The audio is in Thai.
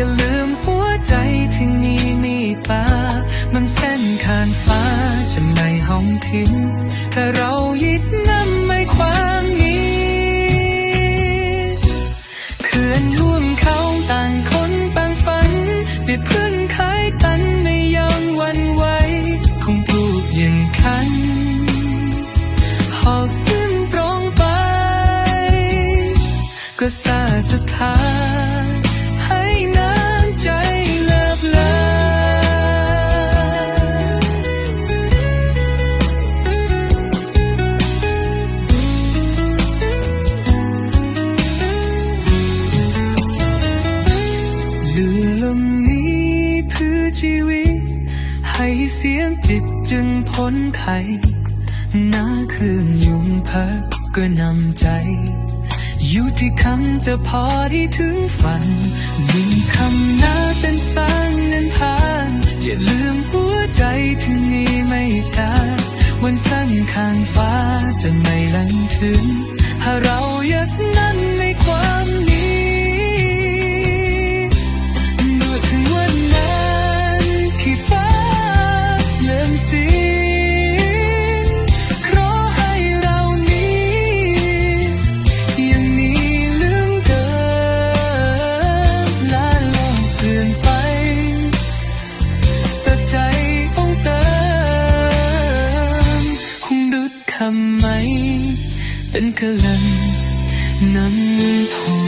อย่าลืมหัวใจที่นี่มีตา มันเส้นขานฟ้าจะไม่ห้องทิ้งถ้าเรายึดมั่นไม่ความนี้เขื่อนร่วมเขาต่างคนต่างฝันได้พึ่งคายตันในยังหวันไหวคงปลูกย่างคันหอกสิ้นตรงไป ก็สาจะทา ชีวิต ให้เสียงจิตจึงพ้นภัยหน้าเครื่องยุงพักก็นำใจ อยู่ที่คำจะพอได้ถึงฝันมีคำหน้าเป็นสร้างนั้นผ่านอย่าลืมหัวใจที่นี่ไม่กาวันสั้นข้างฟ้าจะไม่ลันถึงถ้าเรายึดนั่นในความ ทำไม เป็นกะลันนั้นทอง